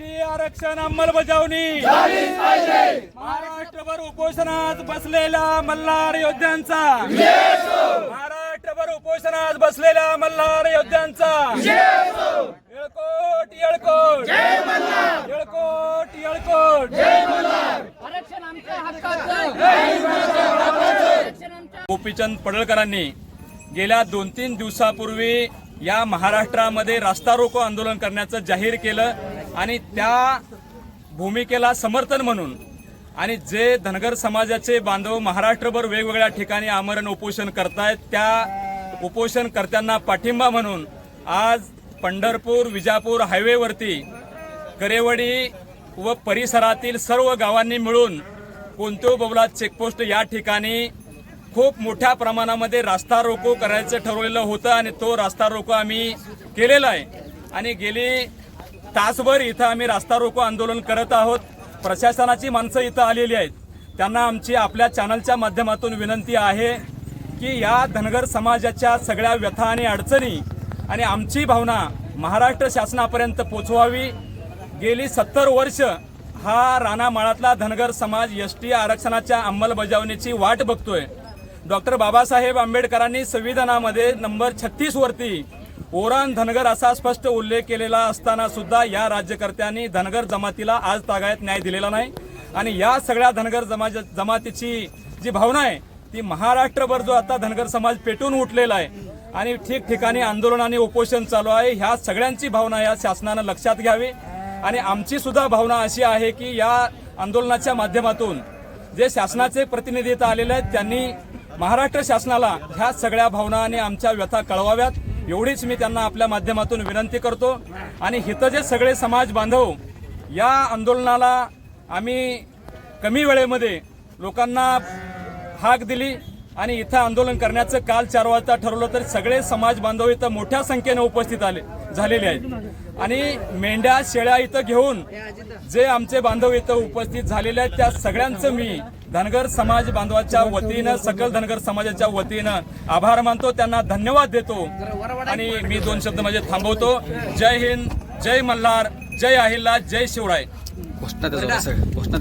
ST आरक्षण अंमलबजावणी. महाराष्ट्रभर उपोषणात बसलेल्या मल्हार योद्ध्यांचा. महाराष्ट्रभर उपोषणात बसलेल्या मल्हार योद्ध्यांचा. येळकोट येळकोट. येळकोट येळकोट. गोपीचंद पडळकरांनी गेल्या दोन तीन दिवसापूर्वी या महाराष्ट्रामध्ये रास्ता रोको आंदोलन करण्याचं जाहीर केलं. आणि त्या भूमिकेला समर्थन म्हणून आणि जे धनगर समाजाचे बांधव महाराष्ट्रभर वेगवेगळ्या ठिकाणी आमरण उपोषण करतायत त्या उपोषणकर्त्यांना पाठिंबा म्हणून आज पंढरपूर विजापूर हायवेवरती करेवडी व परिसरातील सर्व गावांनी मिळून कोणतो बबला चेकपोस्ट या ठिकाणी खूप मोठ्या प्रमाणामध्ये रास्ता रोको करायचं ठरवलेलं होतं आणि तो रास्ता रोको आम्ही केलेला आहे. आणि गेली तासभर इथं आम्ही रास्ता रोको आंदोलन करत आहोत. प्रशासनाची माणसं इथं आलेली आहेत. त्यांना आमची आपल्या चॅनलच्या माध्यमातून विनंती आहे की या धनगर समाजाच्या सगळ्या व्यथा आणि अडचणी आणि आमची भावना महाराष्ट्र शासनापर्यंत पोचवावी. गेली सत्तर वर्ष हा राणामाळातला धनगर समाज एस टी आरक्षणाच्या अंमलबजावणीची वाट बघतोय. डॉक्टर बाबासाहेब आंबेडकरांनी संविधानामध्ये नंबर छत्तीसवरती ओरान धनगर असा स्पष्ट उल्लेख केलेला असताना सुद्धा या राज्यकर्त्यांनी धनगर जमातीला आज तागायत न्याय दिलेला नाही. आणि या सगळ्या धनगर जमा जमातीची जी भावना आहे ती महाराष्ट्रभर जो आता धनगर समाज पेटून उठलेला आहे आणि ठिकठिकाणी आंदोलन आणि उपोषण चालू आहे ह्या सगळ्यांची भावना या शासनानं लक्षात घ्यावी. आणि आमची सुद्धा भावना अशी आहे की या आंदोलनाच्या माध्यमातून जे शासनाचे प्रतिनिधी आलेले आहेत त्यांनी महाराष्ट्र शासनाला ह्या सगळ्या भावना आणि आमच्या व्यथा कळवाव्यात. एवढीच मी त्यांना आपल्या माध्यमातून विनंती करतो. आणि हिथं जे सगळे समाज बांधव या आंदोलनाला आम्ही कमी वेळेमध्ये लोकांना हाक दिली. आणि इथं आंदोलन करण्याचं काल चार वाजता ठरवलं तर सगळे समाज बांधव इथं मोठ्या संख्येने उपस्थित आले झालेले आहेत आणि मेंढ्या शेळ्या इथं घेऊन जे आमचे बांधव इथं उपस्थित झालेले आहेत त्या सगळ्यांचं मी धनगर समाज बांधवाच्या वतीनं सकल धनगर समाजाच्या वतीनं आभार मानतो त्यांना धन्यवाद देतो आणि मी दोन शब्द माझे थांबवतो जय हिंद जय मल्हार जय अहिल्ला जय शिवराय घोषणा. घोषणा.